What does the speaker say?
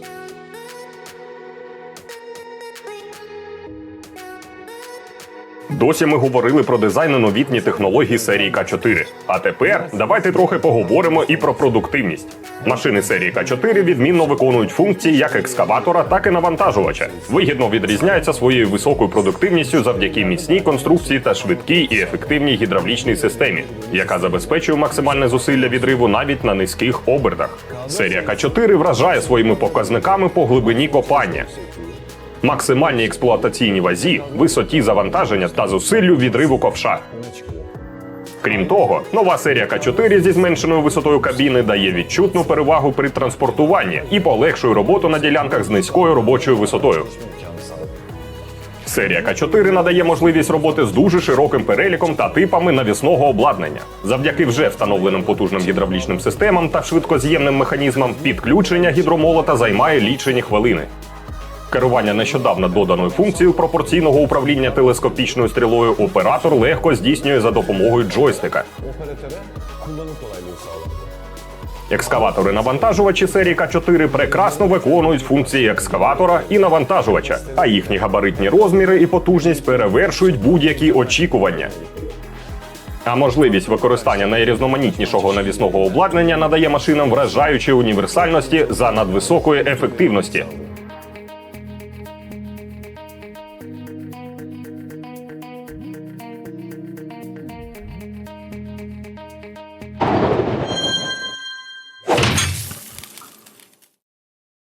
now. Досі ми говорили про дизайн і новітні технології серії К4. А тепер давайте трохи поговоримо і про продуктивність. Машини серії К4 відмінно виконують функції як екскаватора, так і навантажувача. Вигідно відрізняються своєю високою продуктивністю завдяки міцній конструкції та швидкій і ефективній гідравлічній системі, яка забезпечує максимальне зусилля відриву навіть на низьких обертах. Серія К4 вражає своїми показниками по глибині копання максимальній експлуатаційній вазі, висоті завантаження та зусиллю відриву ковша. Крім того, нова серія К4 зі зменшеною висотою кабіни дає відчутну перевагу при транспортуванні і полегшує роботу на ділянках з низькою робочою висотою. Серія К4 надає можливість роботи з дуже широким переліком та типами навісного обладнання. Завдяки вже встановленим потужним гідравлічним системам та швидкоз'ємним механізмам підключення гідромолота займає лічені хвилини. Керування нещодавно доданою функцією пропорційного управління телескопічною стрілою оператор легко здійснює за допомогою джойстика. Екскаватори навантажувачі серії К4 прекрасно виконують функції екскаватора і навантажувача, а їхні габаритні розміри і потужність перевершують будь-які очікування. А можливість використання найрізноманітнішого навісного обладнання надає машинам вражаючої універсальності за надвисокої ефективності.